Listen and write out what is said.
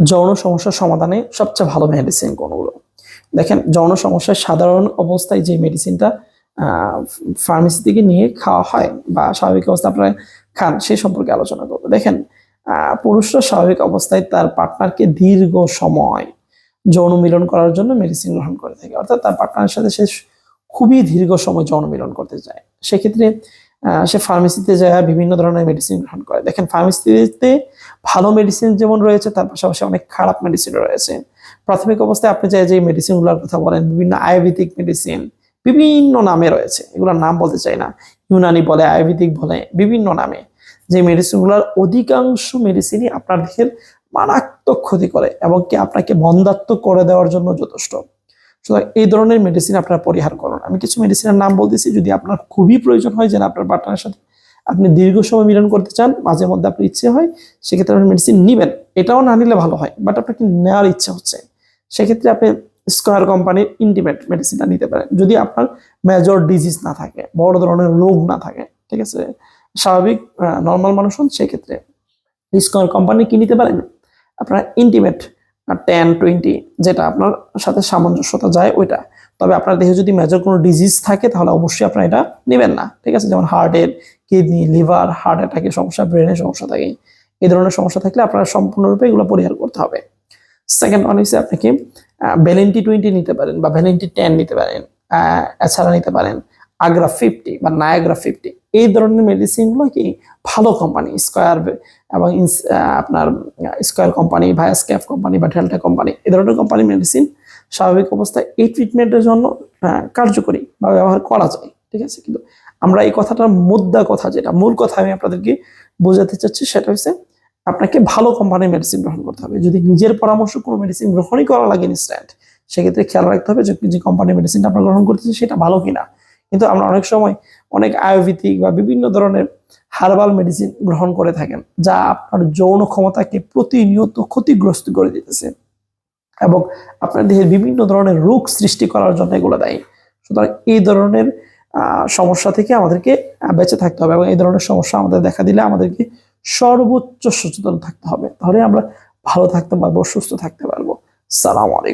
যৌন সমস্যার সমাধানে সবচেয়ে ভালো মেডিসিন কোনগুলো? দেখেন, যৌন সমস্যার সাধারণ অবস্থায় যে মেডিসিনটা ফার্মেসি থেকে নিয়ে খাওয়া হয় বা স্বাভাবিক অবস্থা আপনারা খান, সে সম্পর্কে আলোচনা করব। দেখেন পুরুষরা স্বাভাবিক অবস্থায় তার পার্টনারকে দীর্ঘ সময় যৌন মিলন করার জন্য মেডিসিন গ্রহণ করে থাকে। অর্থাৎ তার পার্টনারের সাথে সে খুবই দীর্ঘ সময় যৌন মিলন করতে চায়। সেক্ষেত্রে সে ফার্মেসিতে যায়, বিভিন্ন ধরনের মেডিসিন গ্রহণ করে। দেখেন ফার্মেসিতে ভালো মেডিসিন যেমন রয়েছে, তার পাশাপাশি অনেক খারাপ মেডিসিন রয়েছে। প্রাথমিক অবস্থায় আপনি যে যে মেডিসিনগুলোর কথা বলেন, বিভিন্ন আয়ুর্বেদিক মেডিসিন বিভিন্ন নামে রয়েছে। এগুলোর নাম বলতে চাই না। ইউনানি বলে, আয়ুর্বেদিক বলে, বিভিন্ন নামে। যে মেডিসিনগুলোর অধিকাংশ মেডিসিনই আপনার দেহের মারাত্মক ক্ষতি করে এবং কি আপনাকে বন্ধাত্মক করে দেওয়ার জন্য যথেষ্ট। সুতরাং এই ধরনের মেডিসিন আপনারা পরিহার করুন। আমি কিছু মেডিসিনের নাম বলতেছি, যদি আপনার খুবই প্রয়োজন হয় যে না আপনার পার্টনারের সাথে আপনি দীর্ঘ সময় মিলন করতে চান, মাঝে মধ্যে আপনার ইচ্ছে হয়, সেক্ষেত্রে আপনি মেডিসিন নেবেন। এটাও না নিলে ভালো হয় বাট আপনাকে নেওয়ার ইচ্ছা হচ্ছে। সেক্ষেত্রে আপনি স্কোয়ার কোম্পানির ইন্টিমেট মেডিসিনটা নিতে পারেন। যদি আপনার মেজর ডিজিজ না থাকে, বড় ধরনের রোগ না থাকে, ঠিক আছে? স্বাভাবিক নর্মাল মানুষ হন, সেক্ষেত্রে স্কোয়ার কোম্পানি কি নিতে পারেন? আপনার ইন্টিমেট টেন টোয়েন্টি যেটা আপনার সাথে সামঞ্জস্যতা যায় ওইটা। তবে আপনার দেহে যদি মেজর কোনো ডিজিজ থাকে, তাহলে অবশ্যই আপনার এটা নেবেন না, ঠিক আছে? যেমন হার্টের কিডনি লিভার হার্ট অ্যাটাকের সমস্যা ব্রেনের সমস্যা থাকে। এই ধরনের সমস্যা থাকলে আপনার সম্পূর্ণরূপে এগুলো পরিহার করতে হবে। সেকেন্ড ওয়ান হচ্ছে আপনাকে ভ্যালেন্টি টোয়েন্টি নিতে পারেন বা ভ্যালেন্টি টেন নিতে পারেন এছাড়া নিতে পারেন। আগ্রা ফিফটি বা নায়াগ্রা ফিফটি এই ধরনের মেডিসিনগুলো কি ভালো কোম্পানি স্কোয়ার এবং আপনার স্কোয়ার কোম্পানি ভায়াসক্যাফ কোম্পানি বা ডেল্টা কোম্পানি এই ধরনের কোম্পানি মেডিসিন স্বাভাবিক অবস্থায় এই ট্রিটমেন্টের জন্য কার্যকরী বা ব্যবহার করা যায়, ঠিক আছে? কিন্তু আমরা এই কথাটার মুদ্রা কথা যেটা, মূল কথা আমি আপনাদেরকে বোঝাতে চাচ্ছি সেটা হচ্ছে আপনাকে ভালো কোম্পানির মেডিসিন গ্রহণ করতে হবে। যদি নিজের পরামর্শ কোনো মেডিসিন গ্রহণই করা লাগে ইনস্ট্যান্ট সেক্ষেত্রে খেয়াল রাখতে হবে যে যে কোম্পানির মেডিসিনটা আপনার গ্রহণ করতেছে সেটা ভালো কিনা। কিন্তু আমরা অনেক সময় অনেক আয়ুর্বেদিক বা বিভিন্ন ধরনের হার্বাল মেডিসিন গ্রহণ করে থাকেন, যা আপনার যৌন ক্ষমতাকে প্রতিনিয়ত ক্ষতিগ্রস্ত করে দিতেছে এবং আপনার দেহের বিভিন্ন ধরনের রোগ সৃষ্টি করার জন্য এগুলো দেয়। সুতরাং এই ধরনের সমস্যা থেকে আমাদেরকে বেঁচে থাকতে হবে এবং এই ধরনের সমস্যা আমাদের দেখা দিলে আমাদেরকে সর্বোচ্চ সচেতন থাকতে হবে। তাহলে আমরা ভালো থাকতে পারব, সুস্থ থাকতে পারব। সালাম আলাইকুম।